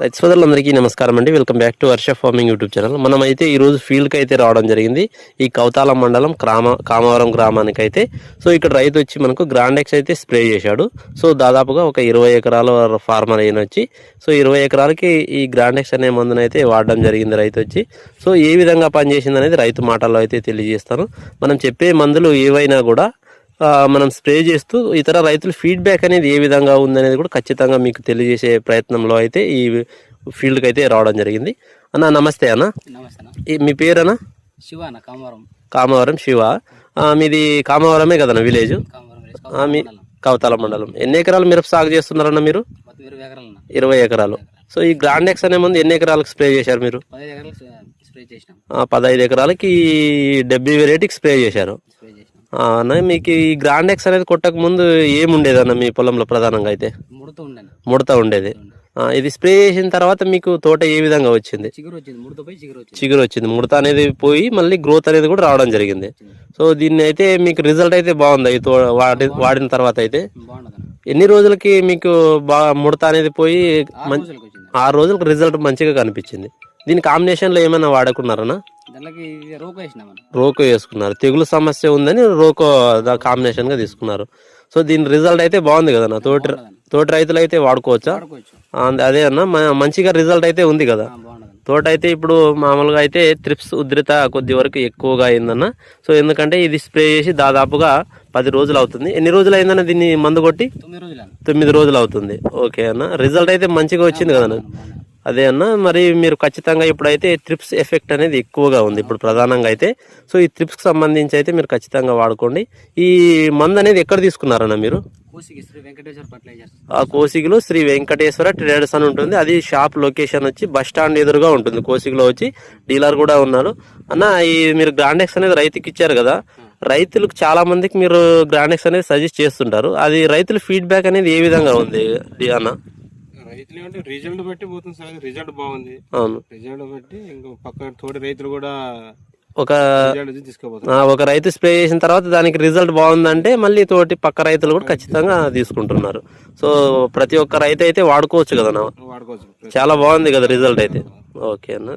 రైతు సోదరులందరికీ నమస్కారం అండి. Welcome back to Varsha farming YouTube channel మనం అయితే ఈ రోజు అయితే రావడం జరిగింది. ఈ కౌతాల మండలం క్రామ కామవరం గ్రామానికి అయితే సో ఇక్కడ రైతు వచ్చి మనకు గ్రాండెక్స్ అయితే స్ప్రే చేశాడు. సో దాదాపుగా ఒక ఇరవై ఎకరాల ఫార్మర్ అయిన వచ్చి సో ఇరవై ఎకరాలకి ఈ గ్రాండెక్స్ అనే మందునైతే అయితే వాడడం జరిగింది రైతు వచ్చి. సో ఏ విధంగా పనిచేసింది అనేది రైతు మాటల్లో అయితే తెలియజేస్తాను. మనం చెప్పే మందులు ఏవైనా కూడా మనం స్ప్రే చేస్తూ ఇతర రైతుల ఫీడ్బ్యాక్ అనేది ఏ విధంగా ఉందనేది కూడా ఖచ్చితంగా మీకు తెలియజేసే ప్రయత్నంలో అయితే ఈ ఫీల్డ్కి అయితే రావడం జరిగింది. అన్న నమస్తే అన్న. మీ శివ అన్న కామవరం. కామవరం శివ. ఆ, మీది కామవరమే కదన్న విలేజ్ మీ కవతాల మండలం. ఎన్ని ఎకరాలు మిరప సాగు చేస్తున్నారన్న మీరు? ఇరవై ఎకరాలు సో ఈ గ్రాండెక్స్ అనే ముందు ఎన్ని ఎకరాలకు స్ప్రే చేశారు మీరు? పదహైదు ఎకరాలకి డెబ్బై వెరైటీకి స్ప్రే చేశారు. అన్న మీకు ఈ గ్రాండెక్స్ అనేది కొట్టక ముందు ఏముండేదన్న మీ పొలంలో ప్రధానంగా అయితే? ముడత ఉండేది. ముడత ఉండేది. ఆ, ఇది స్ప్రే చేసిన తర్వాత మీకు తోట ఏ విధంగా వచ్చింది? చిగురు వచ్చింది ముడత అనేది పోయి మళ్ళీ గ్రోత్ అనేది కూడా రావడం జరిగింది. సో దీన్ని అయితే మీకు రిజల్ట్ అయితే బాగుంది ఈ వాడిన తర్వాత అయితే? అన్న. ఎన్ని రోజులకి మీకు బాగా ముడత అనేది పోయి ఆరు రోజులకు రిజల్ట్ మంచిగా కనిపించింది. దీని కాంబినేషన్లో ఏమైనా వాడుకున్నారనా రోక వేసుకున్నారు. తెగులు సమస్య ఉందని రోకో కాంబినేషన్గా తీసుకున్నారు. సో దీని రిజల్ట్ అయితే బాగుంది కదా నా తోటి తోటి రైతులు అయితే వాడుకోవచ్చా? అదే అన్న మంచిగా రిజల్ట్ అయితే ఉంది కదా. తోట అయితే ఇప్పుడు మామూలుగా అయితే త్రిప్స్ ఉధృత కొద్ది వరకు ఎక్కువగా అయిందన్న. సో ఎందుకంటే ఇది స్ప్రే చేసి దాదాపుగా పది రోజులు అవుతుంది. ఎన్ని రోజులు అయిందన్న దీన్ని మందు కొట్టి? తొమ్మిది రోజులు అవుతుంది. ఓకే అన్న. రిజల్ట్ అయితే మంచిగా వచ్చింది కదా అన్న? బాగుండదు. అదే అన్న. మరి మీరు ఖచ్చితంగా ఇప్పుడైతే ట్రిప్స్ ఎఫెక్ట్ అనేది ఎక్కువగా ఉంది. ఇప్పుడు ప్రధానంగా అయితే. సో ఈ ట్రిప్స్కి సంబంధించి అయితే మీరు ఖచ్చితంగా వాడుకోండి. ఈ మందు అనేది ఎక్కడ తీసుకున్నారన్న మీరు? ఆ కోసిగిలో శ్రీ వెంకటేశ్వర ట్రేడర్స్ అని ఉంటుంది. అది షాప్ లొకేషన్ వచ్చి బస్ స్టాండ్ ఎదురుగా ఉంటుంది. కోసిగిలో వచ్చి డీలర్ కూడా ఉన్నారు. అన్న ఈ మీరు గ్రాండెక్స్ అనేది రైతుకి ఇచ్చారు కదా. రైతులకు చాలా మందికి మీరు గ్రాండెక్స్ అనేది సజెస్ట్ చేస్తుంటారు. అది రైతుల ఫీడ్బ్యాక్ అనేది ఏ విధంగా ఉంది అన్న? రైతులు అంటే రిజల్ట్ బట్టి పోతుంది సార్. రిజల్ట్ బాగుంది. అవును. రిజల్ట్ బట్టి ఇంకో పక్క తోటి రైతులు కూడా ఒక ఆ, ఒక రైతు స్ప్రే చేసిన తర్వాత దానికి రిజల్ట్ బాగుందంటే మళ్ళీ తోటి పక్క రైతులు కూడా ఖచ్చితంగా తీసుకుంటున్నారు. సో ప్రతి ఒక్క రైతు అయితే వాడుకోవచ్చు కదా నా వాడుకోవచ్చు. చాలా బాగుంది కదా రిజల్ట్ అయితే. ఓకే అన్న.